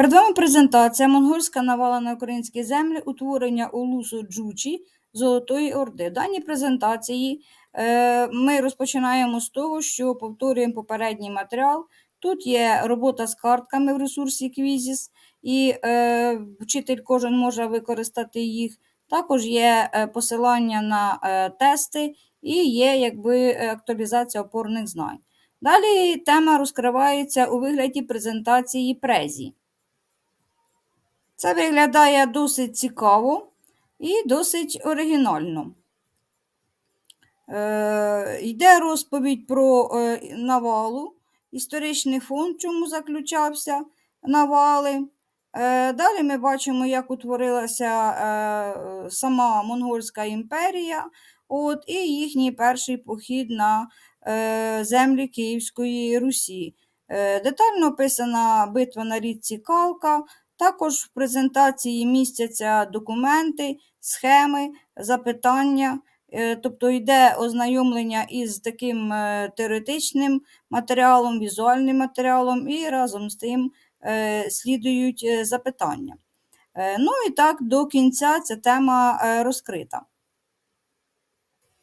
Перед вами презентація монгольська навала на українські землі, утворення Улусу Джучі Золотої Орди. В даній презентації е, ми розпочинаємо з того, що повторюємо попередній матеріал. Тут є робота з картками в ресурсі Quizzes, і е, вчитель кожен може використати їх. Також є е, посилання на тести і є якби актуалізація опорних знань. Далі тема розкривається у вигляді презентації презі. Це виглядає досить цікаво і досить оригінально. Е, йде розповідь про е, навалу, історичний фон, в чому заключався навали. Е, далі ми бачимо, як утворилася е, сама Монгольська імперія от, і їхній перший похід на е, землі Київської Русі. Е, детально описана битва на річці Калка. Також в презентації містяться документи, схеми, запитання, е, тобто йде ознайомлення із таким е, теоретичним матеріалом, візуальним матеріалом, і разом з тим е, слідують запитання. Ну і так до кінця ця тема розкрита.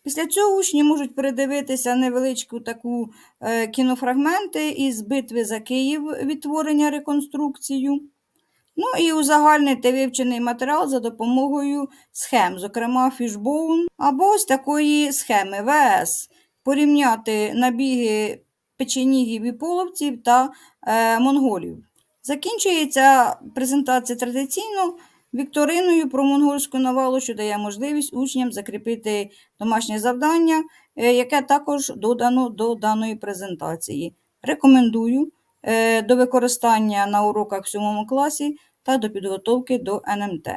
Після цього учні можуть передивитися невеличку таку кінофрагменти із битви за Київ відтворення реконструкцію. Ну і узагальнити вивчений матеріал за допомогою схем, зокрема фішбоун, або ось такої схеми ВС, порівняти набіги печенігів і половців та е, монголів. Закінчується презентація традиційно вікториною про монгольську навалу, що дає можливість учням закріпити домашнє завдання, е, яке також додано до даної презентації. Рекомендую до використання на уроках в 7 класі та до підготовки до НМТ.